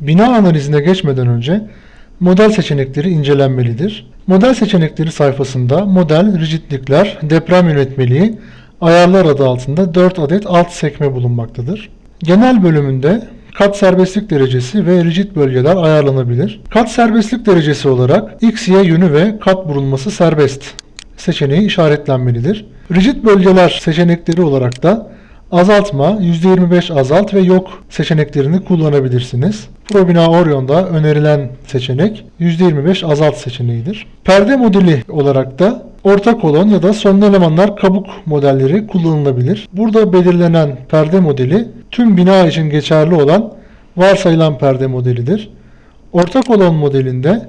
Bina analizine geçmeden önce model seçenekleri incelenmelidir. Model seçenekleri sayfasında model, rigidlikler, deprem yönetmeliği, ayarlar adı altında 4 adet alt sekme bulunmaktadır. Genel bölümünde kat serbestlik derecesi ve rigid bölgeler ayarlanabilir. Kat serbestlik derecesi olarak X, Y yönü ve kat burulması serbest seçeneği işaretlenmelidir. Rigid bölgeler seçenekleri olarak da azaltma, %25 azalt ve yok seçeneklerini kullanabilirsiniz. ProBina Orion'da önerilen seçenek %25 azalt seçeneğidir. Perde modeli olarak da orta kolon ya da sonlu elemanlar kabuk modelleri kullanılabilir. Burada belirlenen perde modeli tüm bina için geçerli olan varsayılan perde modelidir. Orta kolon modelinde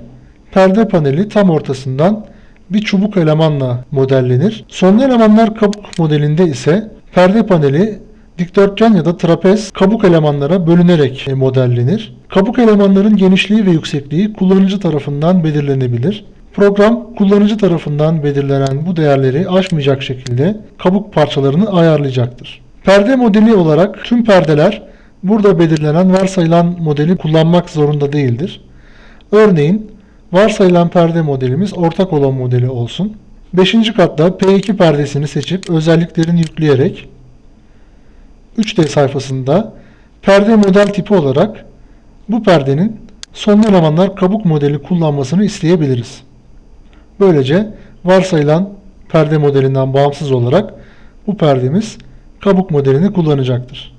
perde paneli tam ortasından bir çubuk elemanla modellenir. Sonlu elemanlar kabuk modelinde ise perde paneli dikdörtgen ya da trapez kabuk elemanlara bölünerek modellenir. Kabuk elemanların genişliği ve yüksekliği kullanıcı tarafından belirlenebilir. Program kullanıcı tarafından belirlenen bu değerleri aşmayacak şekilde kabuk parçalarını ayarlayacaktır. Perde modeli olarak tüm perdeler burada belirlenen varsayılan modeli kullanmak zorunda değildir. Örneğin varsayılan perde modelimiz orta kolon modeli olsun. 5. katta P2 perdesini seçip özelliklerini yükleyerek 3D sayfasında perde model tipi olarak bu perdenin sonlu elemanlar kabuk modeli kullanmasını isteyebiliriz. Böylece varsayılan perde modelinden bağımsız olarak bu perdemiz kabuk modelini kullanacaktır.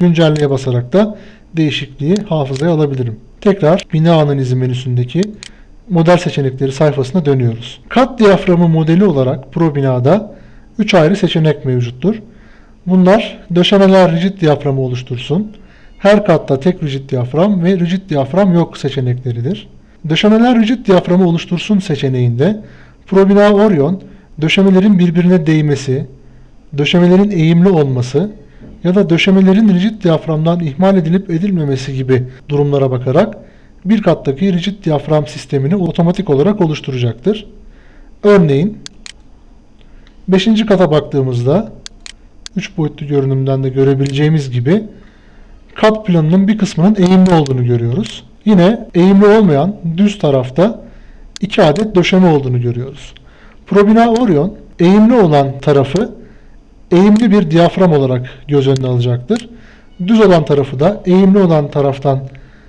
Güncelleye basarak da değişikliği hafızaya alabilirim. Tekrar bina analizi menüsündeki model seçenekleri sayfasına dönüyoruz. Kat diyaframı modeli olarak ProBina'da 3 ayrı seçenek mevcuttur. Bunlar döşemeler rigid diyaframı oluştursun, her katta tek rigid diyafram ve rigid diyafram yok seçenekleridir. Döşemeler rigid diyaframı oluştursun seçeneğinde ProBina Orion döşemelerin birbirine değmesi, döşemelerin eğimli olması ya da döşemelerin rigid diyaframdan ihmal edilip edilmemesi gibi durumlara bakarak bir kattaki rigid diyafram sistemini otomatik olarak oluşturacaktır. Örneğin 5. kata baktığımızda 3 boyutlu görünümden de görebileceğimiz gibi kat planının bir kısmının eğimli olduğunu görüyoruz. Yine eğimli olmayan düz tarafta 2 adet döşeme olduğunu görüyoruz. Probina Orion eğimli olan tarafı eğimli bir diyafram olarak göz önüne alacaktır. Düz olan tarafı da eğimli olan taraftan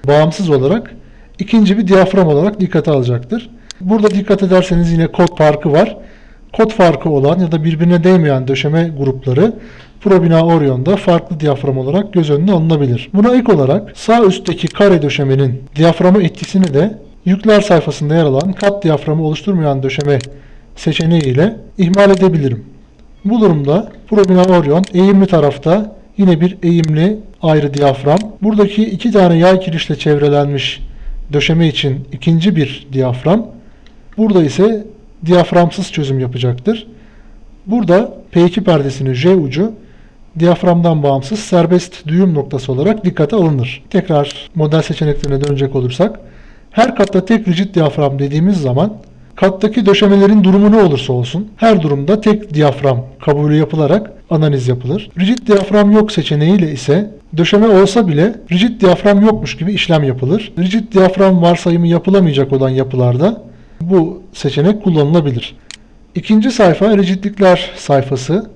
bağımsız olarak ikinci bir diyafram olarak dikkate alacaktır. Burada dikkat ederseniz yine kod farkı var. Kod farkı olan ya da birbirine değmeyen döşeme grupları Probina Orion'da farklı diyafram olarak göz önüne alınabilir. Buna ek olarak sağ üstteki kare döşemenin diyaframı etkisini de yükler sayfasında yer alan kat diyaframı oluşturmayan döşeme seçeneği ile ihmal edebilirim. Bu durumda Probina Orion eğimli tarafta yine bir eğimli ayrı diyafram. Buradaki iki tane yay kirişle çevrelenmiş döşeme için ikinci bir diyafram. Burada ise diyaframsız çözüm yapacaktır. Burada P2 perdesinin J ucu diyaframdan bağımsız serbest düğüm noktası olarak dikkate alınır. Tekrar model seçeneklerine dönecek olursak her katta tek rigid diyafram dediğimiz zaman kattaki döşemelerin durumu ne olursa olsun her durumda tek diyafram kabulü yapılarak analiz yapılır. Rigid diyafram yok seçeneğiyle ise döşeme olsa bile rigid diyafram yokmuş gibi işlem yapılır. Rigid diyafram varsayımı yapılamayacak olan yapılarda bu seçenek kullanılabilir. İkinci sayfa rigidlikler sayfası.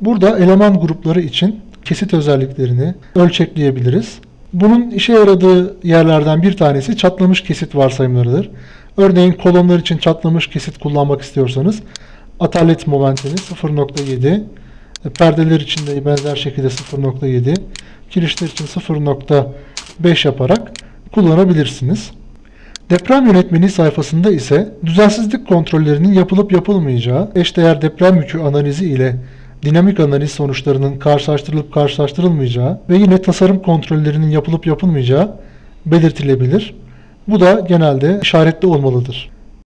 Burada eleman grupları için kesit özelliklerini ölçekleyebiliriz. Bunun işe yaradığı yerlerden bir tanesi çatlamış kesit varsayımlarıdır. Örneğin kolonlar için çatlamış kesit kullanmak istiyorsanız atalet momentini 0.7, perdeler için de benzer şekilde 0.7, kirişler için 0.5 yaparak kullanabilirsiniz. Deprem yönetmeliği sayfasında ise düzensizlik kontrollerinin yapılıp yapılmayacağı, eşdeğer deprem yükü analizi ile dinamik analiz sonuçlarının karşılaştırılıp karşılaştırılmayacağı ve yine tasarım kontrollerinin yapılıp yapılmayacağı belirtilebilir. Bu da genelde işaretli olmalıdır.